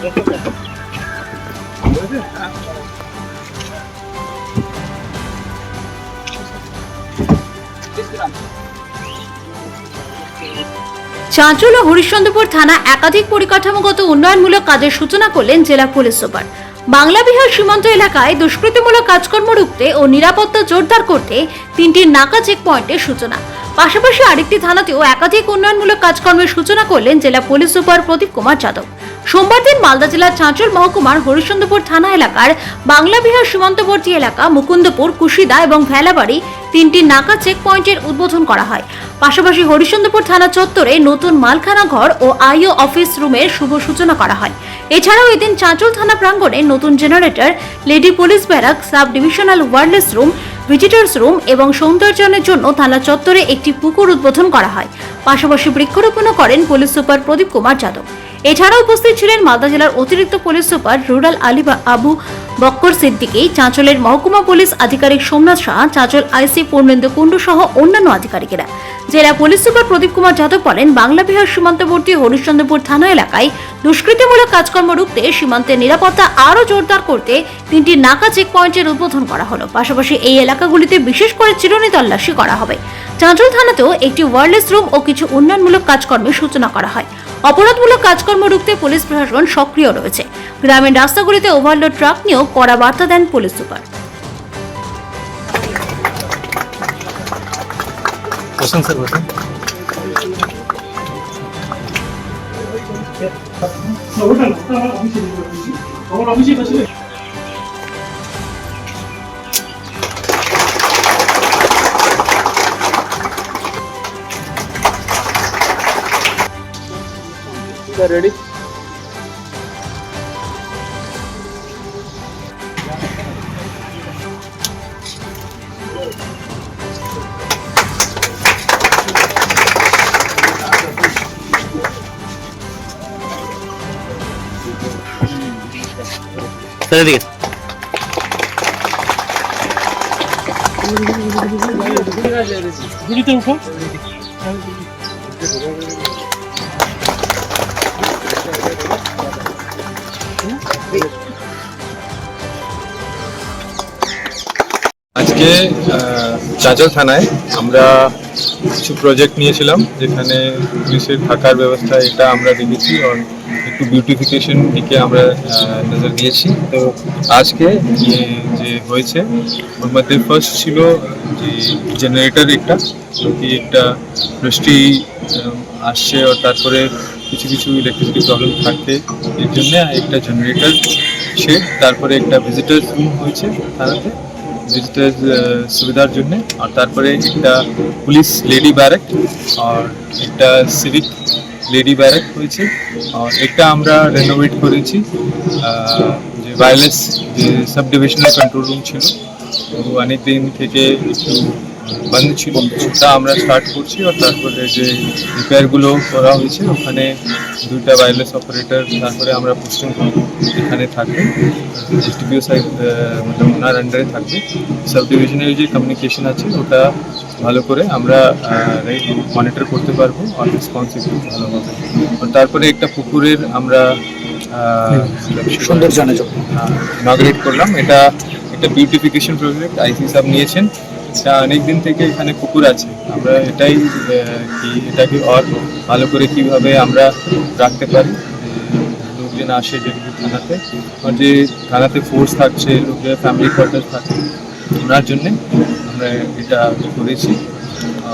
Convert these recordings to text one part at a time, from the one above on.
চাঁচল ও হরিশ্চন্দ্রপুর থানা একাধিক পরিকাঠামোগত উন্নয়নমূলক কাজের সূচনা করলেন জেলা পুলিশ সুপার। বাংলা বিহার সীমান্ত এলাকায় দুষ্কৃতিমূলক কাজকর্ম রুখতে ও নিরাপত্তা জোরদার করতে তিনটি নাকা চেক পয়েন্টের সূচনা। পাশাপাশি আরেকটি থানাতেও একাধিক উন্নয়নমূলক কাজকর্মের সূচনা করলেন জেলা পুলিশ সুপার প্রদীপ কুমার যাদব। সোমবার দিন মালদা জেলার চাঁচল মহকুমার হরিশ্চন্দ্রপুর থানা এলাকার বাংলা বিহার সীমান্তবর্তী এলাকা মুকুন্দপুর, কুশিদা এবং ভেলাবাড়ি তিনটি নাকা চেক পয়েন্টের উদ্বোধন করা হয়। পাশাপাশি হরিশ্চন্দ্রপুর থানা চত্বরে নতুন মালখানা ঘর ও আইও অফিস রুমের শুভ সূচনা করা হয়। এছাড়াও এদিন চাঁচল থানা প্রাঙ্গণে নতুন generator, lady police barrack sub divisional wireless room, visitors room এবং সৌন্দর্যায়নের জন্য থানা চত্বরে একটি পুকুর উদ্বোধন করা হয়। পাশাপাশি বৃক্ষরোপণও করেন পুলিশ সুপার প্রদীপ কুমার যাদব। এছাড়াও উপস্থিত ছিলেন মালদা জেলার অতিরিক্ত police super rural Ali Abu Bakkar Siddiqui, চাঁচলের মহকুমা পুলিশ আধিকারিক সোমনাথ শাহ, চাঁচল আইসি পূর্ণেন্দু কুণ্ডু সহ অন্যান্য আধিকারিকেরা। জেলা পুলিশ সুপার প্রদীপ কুমার যাদব বলেন, বাংলা বিহার সীমান্তবর্তী হরিশ্চন্দ্রপুর থানা এলাকায় দুষ্কৃতিমূলক কাজকর্ম রুখতে সীমান্তের নিরাপত্তা আরও জোরদার করতে তিনটি নাকা চেক পয়েন্টের উদ্বোধন করা হলো। পাশাপাশি এই এলাকাগুলিতে বিশেষ করে চিরুনি তল্লাশি করা হবে। চাঁচল থানাতেও একটি ওয়ারলেস রুম ও কিছু উন্নয়নমূলক কাজকর্মের সূচনা করা হয়। অপরাধমূলক কাজকর্ম রুখতে পুলিশ প্রশাসন সক্রিয় রয়েছে। গ্রামীণ রাস্তাগুলিতে ওভারলোড ট্রাক নিয়েও কড়া বার্তা দেন পুলিশ সুপার। বসুন স্যার বসুন। sir, ready? Sir, ready? Did you think so? আজকে চাঁচল থানায় আমরা কিছু প্রজেক্ট নিয়েছিলাম, যেখানে পুলিশের থাকার ব্যবস্থা এটা আমরা দেখেছি আর একটু বিউটিফিকেশন দিকে আমরা নজর দিয়েছি। তো আজকে যে হয়েছে, ওর মধ্যে ফার্স্ট ছিল যে জেনারেটর একটা কি একটা বৃষ্টি আসছে আর তারপরে কিছু কিছু ইলেকট্রিসিটি প্রবলেম থাকতে এর জন্য একটা জেনারেটর সে, তারপরে একটা ভিজিটার রুম হয়েছে থানাতে। ভিজিটার সুবিধার জন্য। আর তারপরে একটা পুলিশ লেডি ব্যারেক, আর একটা সিভিক লেডি ব্যারেক হয়েছে। আর একটা আমরা রেনোভেট করেছি যে ওয়্যারলেস যে সাব ডিভিশনাল কন্ট্রোল রুম ছিল। তো অনেক দিন থেকে একটু বন্ধ ছিল। সেটা আমরা স্টার্ট করছি আর তারপরে যে রিপেয়ারগুলো করা হয়েছে ওখানে দুইটা ওয়্যারলেস অপারেটর তারপরে আমরা পোস্টিং করব এখানে থাকবে ডিস্ট্রিবিউ সাইড মানে ওনার আন্ডারে থাকবে। সাব ডিভিশনের যে কমিউনিকেশন আছে ওটা ভালো করে আমরা মনিটর করতে পারব আর রেসপন্সিবিলিটি ভালো হবে। আর তারপরে একটা পুকুরের আমরা সৌন্দর্যায়নের জন্য। ইনগ্রেট করলাম। এটা একটা বিউটিফিকেশন প্রজেক্ট আইসি সাহেব নিয়েছেন। এটা অনেক দিন থেকে এখানে পুকুর আছে। আমরা এটাই কি এটাকে আর ভালো করে কীভাবে আমরা রাখতে পারি লোকজন আসে যেগুলো থানাতে। আর যে থানাতে ফোর্স থাকছে লোকের ফ্যামিলি কোয়ার্টার থাকে ওনার জন্যে আমরা এটা করেছি।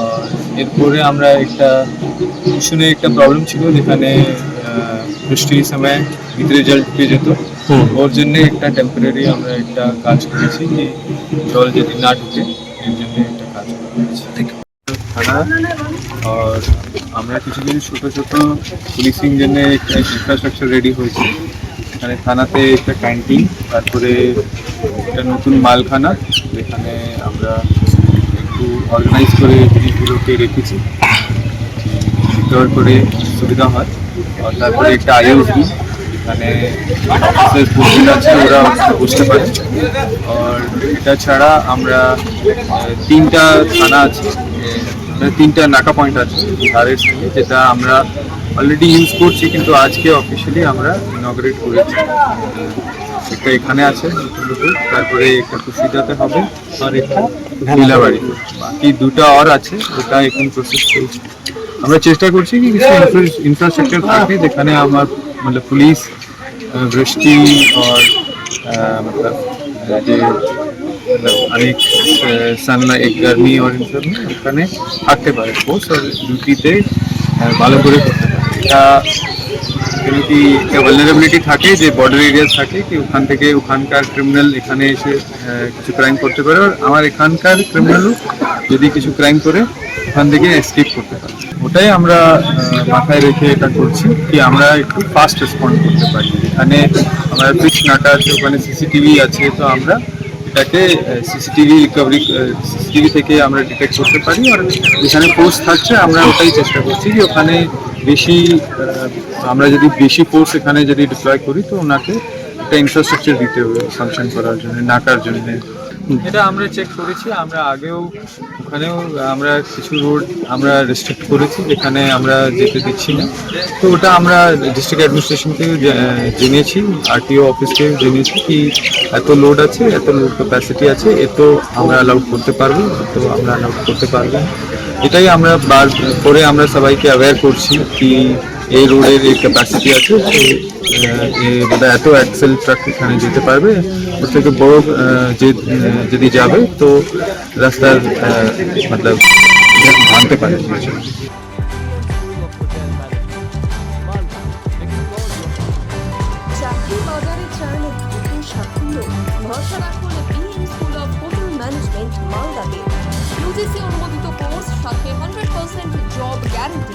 আর এরপরে আমরা একটা শুনে একটা প্রবলেম ছিল যেখানে বৃষ্টির সময় ভিতরে জল ঢুকে যেত। ওর জন্য একটা টেম্পোরারি আমরা একটা কাজ করেছি যে জল যদি না ঢুকে এর জন্য একটা কাজ করেছি থানা আর আমরা কিছু কিছু ছোট ছোট পুলিশিং জন্য ইনফ্রাস্ট্রাকচার রেডি হয়েছে। এখানে থানাতে একটা ক্যান্টিন তারপরে একটা নতুন মালখানা, যেখানে আমরা একটু অর্গানাইজ করে জিনিসগুলোকে রেখেছি। করে সুবিধা হয়। আর তারপরে একটা আইএস এখানে আছে, ওরা বুঝতে পারে। আর এটা ছাড়া আমরা তিনটা থানা আছে মানে তিনটা নাকা পয়েন্ট আছে ধারের সঙ্গে যেটা আমরা অলরেডি ইউজ করছি, কিন্তু আজকে অফিসিয়ালি আমরা ইনগ্রেট করেছি। একটা এখানে আছে তারপরে একটা কুশিদাতে হবে, আর একটা নীলাবাড়ি। বাকি দুটো আর আছে ওটা এখন প্রসেস চলছে। আমরা চেষ্টা করছি কি কিছু ইনফ্রাস্ট্রাকচার থাকে যেখানে আমার মানে পুলিশ আহ, বৃষ্টি আর আহ, मतलब আহ, যে मतलब অনেক সানলাইট এক গরমি আর ইন সব में ওখানে থাকতে পারে পোস্ট আর ডিউটিতে ভালো করে করতে পারে এটা কেন কি একটা ভালনারেবিলিটি থাকে যে বর্ডার এরিয়া থাকে কি ওখান থেকে ওখানকার ক্রিমিনাল এখানে এসে আহ, কিছু ক্রাইম করতে পারে আর আমার এখানকার ক্রিমিনালও যদি কিছু ক্রাইম করে ওখান থেকে এসকেপ করতে পারে ওটাই আমরা মাথায় রেখে এটা করছি কি আমরা একটু ফাস্ট রেসপন্ড করতে পারি। এখানে আমার পিচ নাটা আছে, ওখানে সিসিটিভি আছে, তো আমরা এটাকে সিসিটিভি রিকভারি সিসিটিভি থেকে আমরা ডিটেক্ট করতে পারি আর যেখানে ফোর্স থাকছে আমরা ওটাই চেষ্টা করছি যে ওখানে বেশি আমরা যদি বেশি ফোর্স এখানে যদি ডিপ্লয় করি তো ওনাকে একটা ইনফ্রাস্ট্রাকচার দিতে হবে ফাংশন করার জন্য, নাকার জন্য। এটা আমরা চেক করেছি, আমরা আগেও ওখানেও আমরা কিছু রোড আমরা রেস্ট্রিক্ট করেছি, যেখানে আমরা যেতে দিচ্ছি না তো ওটা আমরা ডিস্ট্রিক্ট অ্যাডমিনিস্ট্রেশনকেও জেনেছি আরটিও অফিসকেও জেনেছি কি এত লোড আছে, এত লোড ক্যাপাসিটি আছে, এত আমরা অ্যালাউড করতে পারব তো আমরা অ্যালাউড করতে পারব। এটাই আমরা বার, করে আমরা সবাইকে অ্যাওয়্যার করছি কি এই রোডের এই ক্যাপাসিটি আছে বোধহয় এত অ্যাক্সেল ট্রাক এখানে যেতে পারবে। ওর থেকে বড় যে যদি যাবে, তো রাস্তার মতলব, ভাঙতে পারে ম্যানেজমেন্ট মালদাতে। ইউজিসি অনুমোদিত কোর্স সাথে hundred percent job guarantee